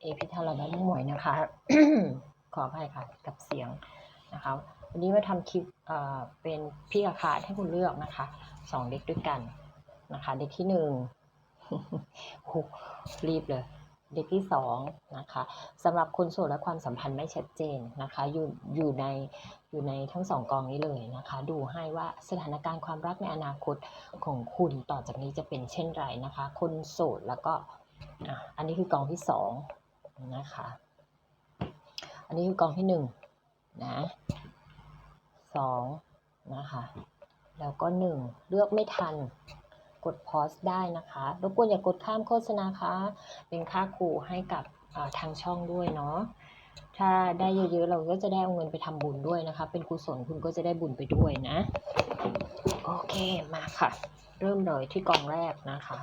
เอพิธาราบาน้หมวยนะคะ ขออภัยค่ะกับเสียงนะคะวันนี้มาทำคลิปเอ่อเป็นพี่อาคาให้คุณเลือกนะคะสองเด็กด้วยกันนะคะ เด็กที่หนึ่งรีบเลย เด็กที่สองนะคะสำหรับคนโสดและความสัมพันธ์ไม่ชัดเจนนะคะอยู่อยู่ในอยู่ในทั้งสองกองนี้เลยนะคะ ดูให้ว่าสถานการณ์ความรักในอนาคตของคุณต่อจากนี้จะเป็นเช่นไรนะคะ คนโสดแล้วก็อะอันนี้คือกองที่สอง นะคะ อันนี้คือกองที่หนึ่งนะสองนะคะ แล้วก็หนึ่งเลือกไม่ทัน กดพอสได้นะคะ รบกวนอย่ากดข้ามโฆษณาคะ เป็นค่าครูให้กับทางช่องด้วยเนาะ ถ้าได้เยอะๆ เราก็จะได้เอาเงินไปทำบุญด้วยนะคะ เป็นกุศลคุณก็จะได้บุญไปด้วยนะ โอเค มาค่ะ เริ่มเลยที่กองแรกนะคะ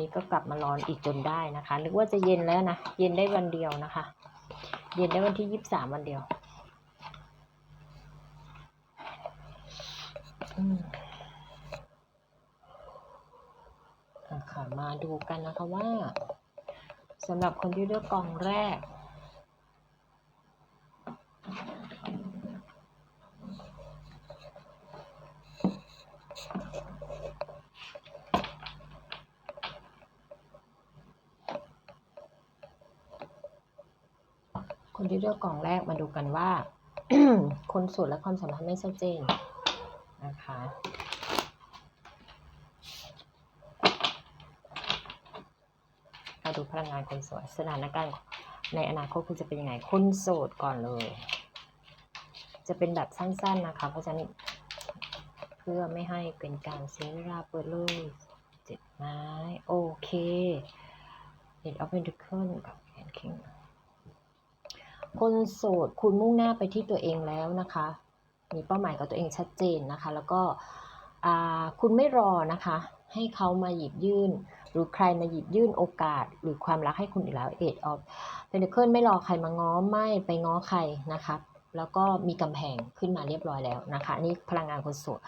นี้ก็กลับมาร้อนอีกจนได้นะคะ นึกว่าจะเย็นแล้วนะ เย็นได้วันเดียวนะคะ เย็นได้วันที่ยี่สิบสามวันเดียวอืมอะค่ะมาดูกันนะคะว่าสำหรับคนที่เลือกกองแรก คนที่เลือกกล่องแรกมาดูกันว่า คนโสดและความสัมพันธ์ไม่ชัดเจนนะคะมาดูพลังงานคนโสดสถานการณ์ในอนาคตคุณจะเป็นยังไงคนโสดก่อนเลย จะเป็นแบบสั้นๆนะคะ เพราะฉะนั้นเพื่อไม่ให้เป็นการเสียเวลาเปิดเลยเจ็ดไม้ โอเค เด็ดเอาเป็นทุกคนกับแอนคิง คนโสดคุณมุ่งหน้าไปที่ตัวเองแล้วนะคะ มีเป้าหมายกับตัวเองชัดเจนนะคะ แล้วก็คุณไม่รอนะคะ ให้เขามาหยิบยื่น หรือใครมาหยิบยื่นโอกาส หรือความรักให้คุณอีกแล้วเอ็ดออฟเป็นเคิลไม่รอใครมาง้อไม่ไปง้อใครนะคะแล้วก็มีกำแพงขึ้นมาเรียบร้อยแล้วนะคะอันนี่พลังงานคนโสด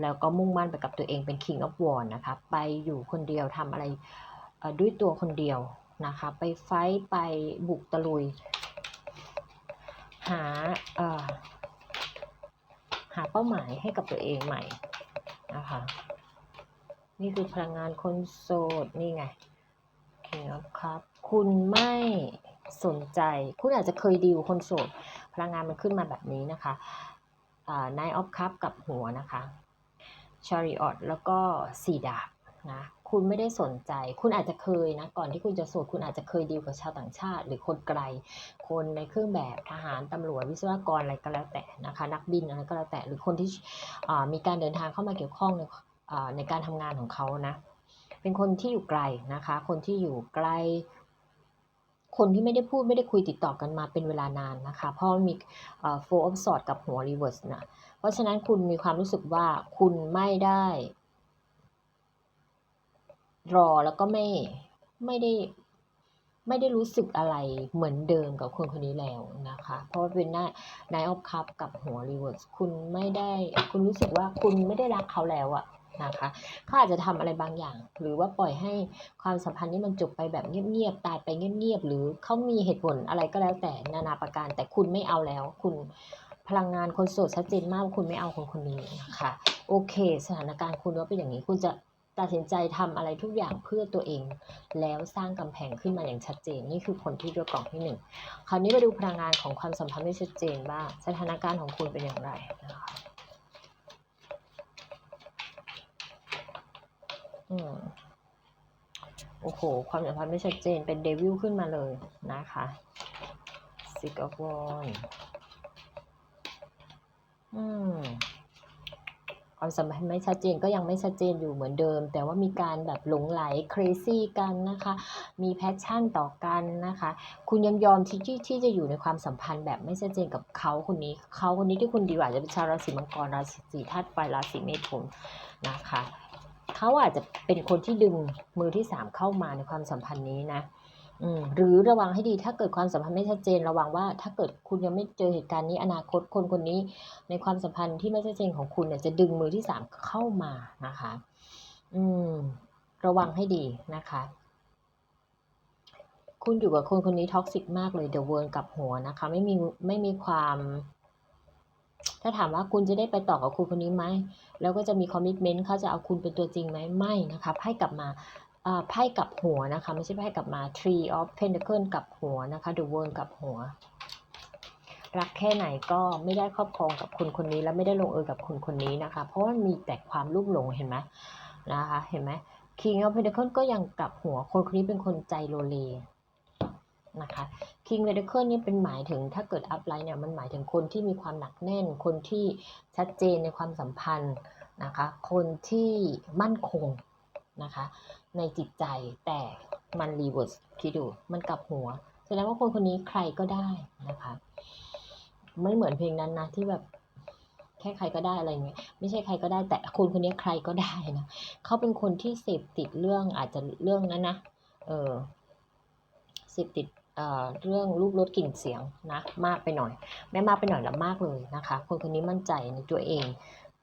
แล้วก็มุ่งมั่นไปกับตัวเองเป็น King of w a r นะคะไปอยู่คนเดียวทำอะไรด้วยตัวคนเดียวนะคะ ไปไฟไปบุกตะลุย หาเอ่อหาเป้าหมายให้กับตัวเองใหม่นะคะนี่คือพลังงานคนโสดนี่ไง King of Cup คุณไม่สนใจ คุณอาจจะเคยดีลคนโสด พลังงานมันขึ้นมาแบบนี้นะคะอ่า Nine of Cup กับหัวนะคะ Chariot แล้วก็สีดาบ นะ คุณไม่ได้สนใจ คุณอาจจะเคยนะ ก่อนที่คุณจะโสดคุณอาจจะเคยดีลกับชาวต่างชาติ หรือคนไกล คนในเครื่องแบบทหารตำรวจวิศวกรอะไรก็แล้วแต่นะคะ นักบินอะไรก็แล้วแต่ หรือคนที่มีการเดินทางเข้ามาเกี่ยวข้องในในการทำงานของเขานะ เป็นคนที่อยู่ไกลนะคะ คนที่อยู่ไกล คนที่ไม่ได้พูดไม่ได้คุยติดต่อกันมาเป็นเวลานานนะคะ เพราะมีเอ่อ four of swords กับหัว reverse นะ เพราะฉะนั้นคุณมีความรู้สึกว่าคุณไม่ได้ รอแล้วก็ไม่ไม่ได้ไม่ได้รู้สึกอะไรเหมือนเดิมกับคนคนนี้แล้วนะคะ เพราะว่าเป็นหน้า Nine of Cup กับหัว Reverse คุณไม่ได้คุณรู้สึกว่าคุณไม่ได้รักเขาแล้วอะนะคะเขาอาจจะทำอะไรบางอย่าง หรือว่าปล่อยให้ความสัมพันธ์นี้มันจบไปแบบเงียบๆตายไปเงียบๆหรือเขามีเหตุผลอะไรก็แล้วแต่นานาประการ แต่คุณไม่เอาแล้ว คุณพลังงานคนโสดชัดเจนมากว่าคุณไม่เอาคนคนนี้นะคะโอเค สถานการณ์คุณว่าเป็นอย่างนี้คุณจะ ตัดสินใจทำอะไรทุกอย่างเพื่อตัวเอง แล้วสร้างกำแพงขึ้นมาอย่างชัดเจน นี่คือผลที่เลือกล่องที่หนึ่งคราวนี้มาดูพลังงานของความสัมพันธ์ไม่ชัดเจนบ้างสถานการณ์ของคุณเป็นอย่างไรนะคะอืมโอ้โห ความสัมพันธ์ไม่ชัดเจนเป็นเดวิลขึ้นมาเลยนะคะ Six of Wands อืม ความสัมพันธ์ไม่ชัดเจนก็ยังไม่ชัดเจนอยู่เหมือนเดิม แต่ว่ามีการแบบหลงไหล crazy กันนะคะ มีแพชชั่นต่อกันนะคะ คุณยังยอมที่ที่ที่จะอยู่ในความสัมพันธ์แบบไม่ชัดเจนกับเขาคนนี้เขาคนนี้ที่คุณดีกว่าจจะเป็นชาวราศีมังกรราศีธาตุไฟราศีเมถุนนะคะเขาอาจจะเป็นคนที่ดึงมือที่สามเข้ามาในความสัมพันธ์นี้นะ หรือระวังให้ดีถ้าเกิดความสัมพันธ์ไม่ชัดเจน ระวังว่าถ้าเกิดคุณยังไม่เจอเหตุการณ์นี้อนาคตคนคนนี้ ในความสัมพันธ์ที่ไม่ชัดเจนของคุณเนี่ยจะดึงมือที่สามเข้ามานะคะ อืม ระวังให้ดีนะคะ คุณอยู่กับคนคนนี้ท็อกซิกมากเลยเดอะเวิร์กับหัวนะคะ ไม่มีไม่มีความ ถ้าถามว่าคุณจะได้ไปต่อกับคุณคนนี้ไหมแล้วก็จะมีคอมมิชเมนต์เขาจะเอาคุณเป็นตัวจริงไหมไม่นะคะไพ่กลับมา ไพ่กับหัวนะคะ ไม่ใช่ไพ่กับมา Tree of Pentacle กลับหัวนะคะ The World กับหัว รักแค่ไหนก็ไม่ได้ครอบครองกับคนคนนี้และไม่ได้ลงเอยกับคนคนนี้นะคะ เพราะว่ามีแต่ความลุ่มหลงเห็นไหมนะคะเห็นไหม King of Pentacle ก็ยังกลับหัวคนคนนี้เป็นคนใจโลเลนะคะ King of Pentacle นี่เป็นหมายถึงถ้าเกิดอัพไลน์เนี่ยมันหมายถึงคนที่มีความหนักแน่น คนที่ชัดเจนในความสัมพันธ์นะคะ คนที่มั่นคง นะคะ ในจิตใจแต่มันรีเวิร์สคิดดูมันกลับหัวแสดงว่าคนคนนี้ใครก็ได้นะคะ ไม่เหมือนเพลงนั้นนะที่แบบแค่ใครก็ได้อะไรเงี้ยไม่ใช่ใครก็ได้ แต่คนคนนี้ใครก็ได้นะเขาเป็นคนที่เสพติดเรื่องอาจจะเรื่องนั้นนะเออเสพติดเอ่อเรื่องรูปรสกลิ่นเสียงนะมากไปหน่อย ไม่มากไปหน่อยละมากเลยนะคะ คนคนนี้มั่นใจในตัวเอง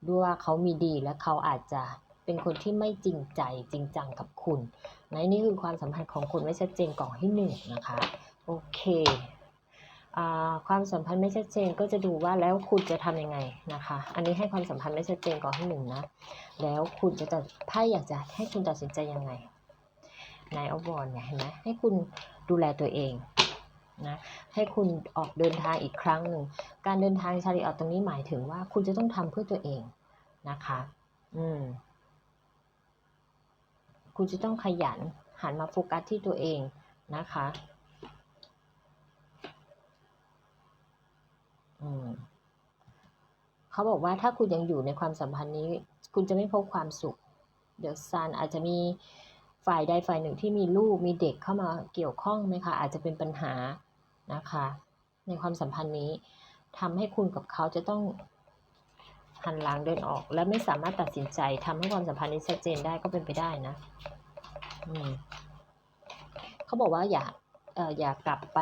ด้วยว่าเขามีดีและเขาอาจจะ เป็นคนที่ไม่จริงใจจริงจังกับคุณนะนี่คือความสัมพันธ์ของคุณไม่ชัดเจนกล่องที่หนึ่งนะคะโอเคความสัมพันธ์ไม่ชัดเจนก็จะดูว่าแล้วคุณจะทำยังไงนะคะ อันนี้ให้ความสัมพันธ์ไม่ชัดเจนกล่องที่หนึ่งนะ แล้วคุณจะตัดไพ่อยากจะให้คุณตัดสินใจยังไงนายอวอนเนี่ยเห็นไหมให้คุณดูแลตัวเองนะให้คุณออกเดินทางอีกครั้งหนึ่งการเดินทางชาลีออกตรงนี้หมายถึงว่าคุณจะต้องทำเพื่อตัวเองนะคะ อืม คุณจะต้องขยันหันมาโฟกัสที่ตัวเองนะคะอืมเขาบอกว่าถ้าคุณยังอยู่ในความสัมพันธ์นี้ คุณจะไม่พบความสุข เดี๋ยวซันอาจจะมีฝ่ายใดฝ่ายหนึ่งที่มีลูกมีเด็กเข้ามาเกี่ยวข้องไหมคะอาจจะเป็นปัญหานะคะ ในความสัมพันธ์นี้ทำให้คุณกับเขาจะต้อง หันหลังเดินออก และไม่สามารถตัดสินใจทำให้ความสัมพันธ์นี้ชัดเจนได้ก็เป็นไปได้นะ อืมเขาบอกว่าอย่าเอ่ออย่ากลับไป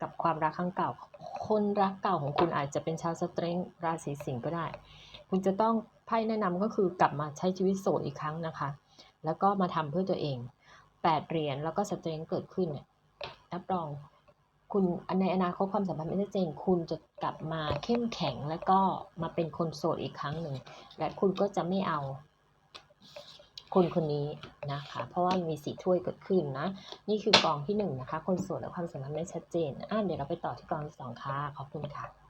กับความรักครั้งเก่า คนรักเก่าของคุณอาจจะเป็นชาวสเตรงราศีสิงห์ก็ได้ คุณจะต้องไพ่แนะนำก็คือกลับมาใช้ชีวิตโสดอีกครั้งนะคะ แล้วก็มาทำเพื่อตัวเองแปดเหรียญแล้วก็สเตรงเกิดขึ้นเนี่ยรับรอง คุณในอนาคตความสัมพันธ์ไม่ชัดเจนคุณจะกลับมาเข้มแข็งแล้วก็มาเป็นคนโสดอีกครั้งหนึ่ง และคุณก็จะไม่เอาคนคนนี้นะคะ เพราะว่ามีสีถ้วยเกิดขึ้นนะ นี่คือกองที่หนึ่งนะคะ คนโสดและความสัมพันธ์ไม่ชัดเจนอะเดี๋ยวเราไปต่อที่กองที่สองค่ะ ขอบคุณค่ะ